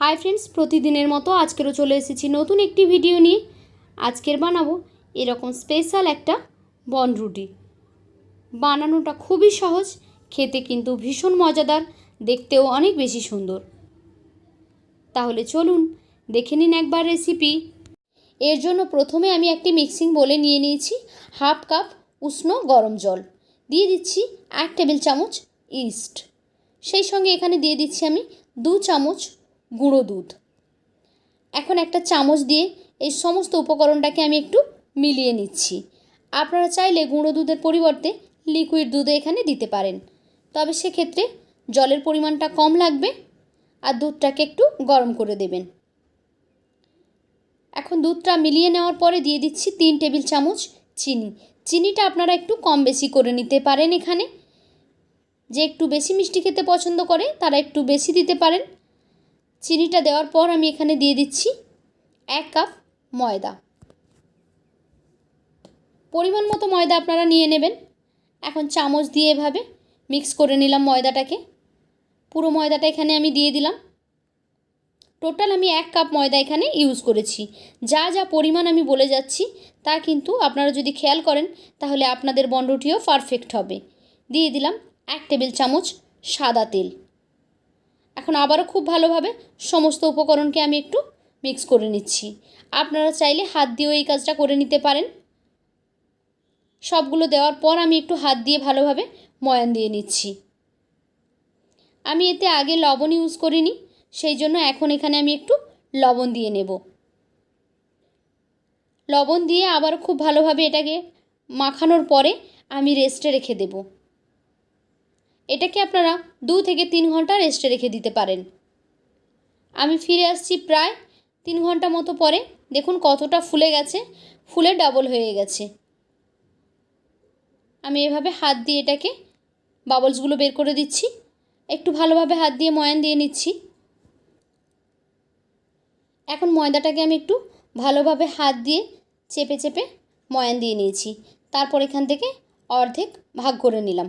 Hi friends প্রতিদিনের মতো আজকেরও চলে এসেছি নতুন একটি ভিডিও নিয়ে। আজকের বানাবো এরকম স্পেশাল একটা বনরুটি বানানোটা খুবই সহজ, খেতে কিন্তু ভীষণ মজাদার, দেখতেও অনেক বেশি সুন্দর। তাহলে চলুন, দেখে নিন একবার রেসিপি এর জন্য প্রথমে আমি একটি মিক্সিং বলে নিয়ে নিয়েছি হাফ কাপ উষ্ণ গরম জল। দিয়ে দিচ্ছি এক টেবিল চামচ ইস্ট সেই সঙ্গে এখানে দিয়ে দিচ্ছি আমি দু চামচ গুঁড়ো দুধ। এখন একটা চামচ দিয়ে এই সমস্ত উপকরণটাকে আমি একটু মিলিয়ে নিচ্ছি। আপনারা চাইলে গুঁড়ো দুধের পরিবর্তে লিকুইড দুধে এখানে দিতে পারেন। তবে সেক্ষেত্রে জলের পরিমাণটা কম লাগবে আর দুধটাকে একটু গরম করে দেবেন। এখন দুধটা মিলিয়ে নেওয়ার পরে দিয়ে দিচ্ছি তিন টেবিল চামচ চিনি। চিনিটা আপনারা একটু কম বেশি করে নিতে পারেন এখানে। যে একটু বেশি মিষ্টি খেতে পছন্দ করে, তারা একটু বেশি দিতে পারেন। চিনিটা দেওয়ার পর আমি এখানে দিয়ে দিচ্ছি এক কাপ ময়দা। পরিমাণ মতো ময়দা আপনারা নিয়ে নেবেন। এখন চামচ দিয়ে এভাবে মিক্স করে নিলাম ময়দাটাকে। পুরো ময়দাটা এখানে আমি দিয়ে দিলাম। টোটাল আমি এক কাপ ময়দা এখানে ইউজ করেছি। যা যা পরিমাণ আমি বলে যাচ্ছি, তা কিন্তু আপনারা যদি খেয়াল করেন, তাহলে আপনাদের বন্ডটিও পারফেক্ট হবে। দিয়ে দিলাম এক টেবিল চামচ সাদা তেল। এখন আবারও খুব ভালোভাবে সমস্ত উপকরণকে আমি একটু মিক্স করে নিচ্ছি। আপনারা চাইলে হাত দিয়েও এই কাজটা করে নিতে পারেন। সবগুলো দেওয়ার পর আমি একটু হাত দিয়ে ভালোভাবে ময়ান দিয়ে নিচ্ছি। আমি এতে আগে লবণ ইউজ করিনি, সেই জন্য এখন এখানে আমি একটু লবণ দিয়ে নেব। লবণ দিয়ে আবার খুব ভালোভাবে এটাকে মাখানোর পরে আমি রেস্টে রেখে দেব। এটাকে আপনারা দু থেকে তিন ঘণ্টা রেস্টে রেখে দিতে পারেন। আমি ফিরে আসছি প্রায় তিন ঘণ্টা মতো পরে। দেখুন কতটা ফুলে গেছে, ফুলে ডাবল হয়ে গেছে। আমি এভাবে হাত দিয়ে এটাকে বাবলসগুলো বের করে দিচ্ছি। একটু ভালোভাবে হাত দিয়ে ময়ান দিয়ে নিচ্ছি। এখন ময়দাটাকে আমি একটু ভালোভাবে হাত দিয়ে চেপে চেপে ময়ান দিয়ে নিয়েছি। তারপর এখান থেকে অর্ধেক ভাগ করে নিলাম।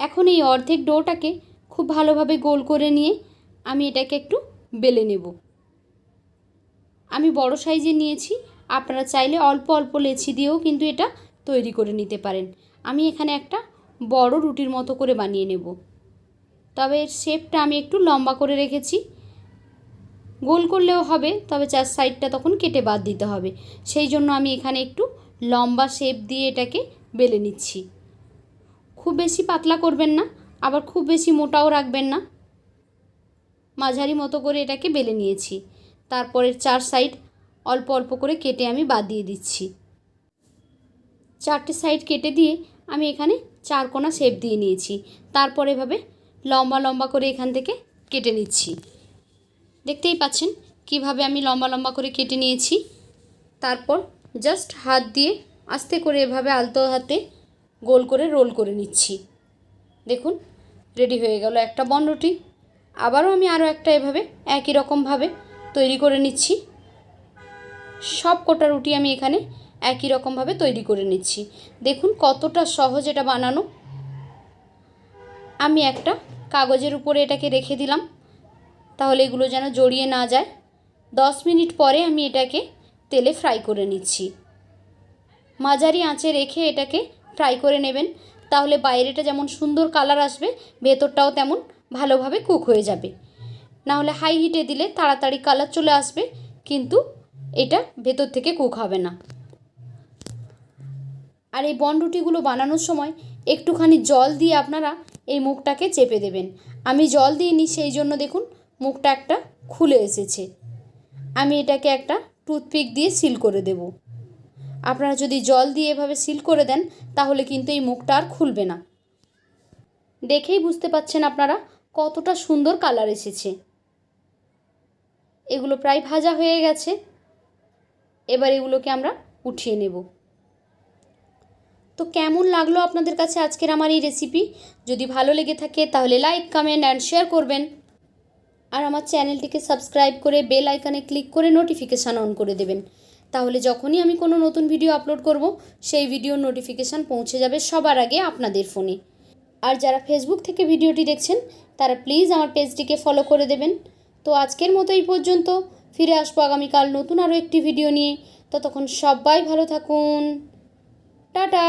এখন এই অর্ধেক ডোটাকে খুব ভালোভাবে গোল করে নিয়ে আমি এটাকে একটু বেলে নেব। আমি বড় সাইজে নিয়েছি, আপনারা চাইলে অল্প অল্প লেচি দিয়েও কিন্তু এটা তৈরি করে নিতে পারেন। আমি এখানে একটা বড় রুটির মতো করে বানিয়ে নেব। তবে এর শেপটা আমি একটু লম্বা করে রেখেছি। গোল করলেও হবে, তবে চার সাইডটা তখন কেটে বাদ দিতে হবে। সেই জন্য আমি এখানে একটু লম্বা শেপ দিয়ে এটাকে বেলে নিচ্ছি। খুব বেশি পাতলা করবেন না, আবার খুব বেশি মোটাও রাখবেন না। মাঝারি মতো করে এটাকে বেলে নিয়েছি। তারপরের চার সাইড অল্প অল্প করে কেটে আমি বাদ দিয়ে দিচ্ছি। চারটে সাইড কেটে দিয়ে আমি এখানে চার কোনা শেপ দিয়ে নিয়েছি। তারপর এভাবে লম্বা লম্বা করে এখান থেকে কেটে নিচ্ছি। দেখতেই পাচ্ছেন কীভাবে আমি লম্বা লম্বা করে কেটে নিয়েছি। তারপর জাস্ট হাত দিয়ে আস্তে করে এভাবে আলতো হাতে গোল করে রোল করে নিচ্ছি। দেখুন, রেডি হয়ে গেল একটা বনরুটি আবারও আমি আরও একটা এভাবে একই রকমভাবে তৈরি করে নিচ্ছি। সব কোটা রুটি আমি এখানে একই রকমভাবে তৈরি করে নিচ্ছি। দেখুন কতটা সহজ এটা বানানো। আমি একটা কাগজের উপরে এটাকে রেখে দিলাম। তাহলে এগুলো যেন জড়িয়ে না যায়। দশ মিনিট পরে আমি এটাকে তেলে ফ্রাই করে নিচ্ছি। মাঝারি আঁচে রেখে এটাকে ফ্রাই করে নেবেন। তাহলে বাইরেটা যেমন সুন্দর কালার আসবে, ভেতরটাও তেমন ভালোভাবে কুক হয়ে যাবে। নাহলে হাই হিটে দিলে তাড়াতাড়ি কালার চলে আসবে, কিন্তু এটা ভেতর থেকে কুক হবে না। আর এই বনরুটিগুলো বানানোর সময় একটুখানি জল দিয়ে আপনারা এই মুখটাকে চেপে দেবেন। আমি জল দিইনি, সেই জন্য দেখুন মুখটা একটা খুলে এসেছে। আমি এটাকে একটা টুথপিক দিয়ে সিল করে দেব। আপনারা যদি জল দিয়ে এভাবে সিল করে দেন, তাহলে কিন্তু এই মুখটা আর খুলবে না। দেখেই বুঝতে পাচ্ছেন আপনারা কতটা সুন্দর কালার এসেছে। এগুলো প্রায় ভাজা হয়ে গেছে। এবার এগুলোকে আমরা উঠিয়ে নেব। তো কেমন লাগল আপনাদের কাছে আজকের আমার এই রেসিপি যদি ভালো লেগে থাকে, তাহলে লাইক কমেন্ট অ্যান্ড শেয়ার করবেন। আর আমার চ্যানেলটিকে সাবস্ক্রাইব করে বেল আইকনে ক্লিক করে নোটিফিকেশান অন করে দেবেন। তাহলে যখনই আমি কোনো নতুন ভিডিও আপলোড করব, সেই ভিডিওর নোটিফিকেশান পৌঁছে যাবে সবার আগে আপনাদের ফোনে আর যারা ফেসবুক থেকে ভিডিওটি দেখছেন, তারা প্লিজ আমার পেজটিকে ফলো করে দেবেন। তো আজকের মতো এই পর্যন্ত। ফিরে আসব আগামীকাল নতুন আরও একটি ভিডিও নিয়ে। ততক্ষণ সবাই ভালো থাকুন। টাটা!